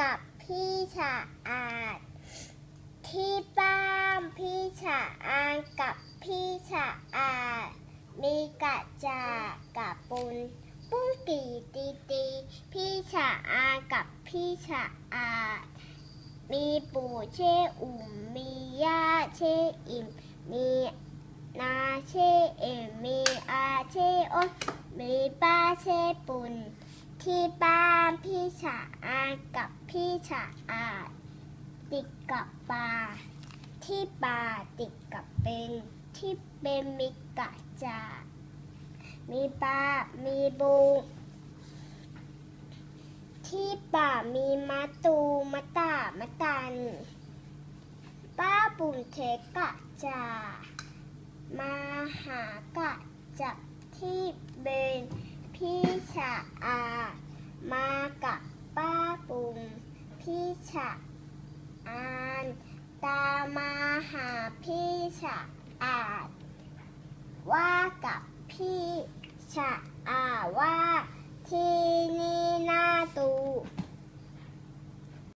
กับพี่ชะอาด ที่บ้านพี่ชะอานกับพี่ชะอาด มีกระจากระปุนปุ้งกีตีตีพี่ชะอานกับพี่ชะอาด มีปู่เช่อุ่มมีย่าเช่อิ่มมีนาเช่เอ็มมีอาเช่อ้นมีป้าเช่ปุ่นที่บ้าน พี่ชะอากับพี่ชะอาติดกับปลาที่ปลาติดกับเป็นที่เป็นมีกะจามีปลา มีบูที่ป่ามีมะตูมะตามะตัน ป้าปุ่มเทกะจามาหากะจับที่เบนพี่ชะอา มากับป้าปุ่มพี่ฉะอาน ตามาหาพี่ฉะอาด ว่ากับพี่ฉะอาว่าที่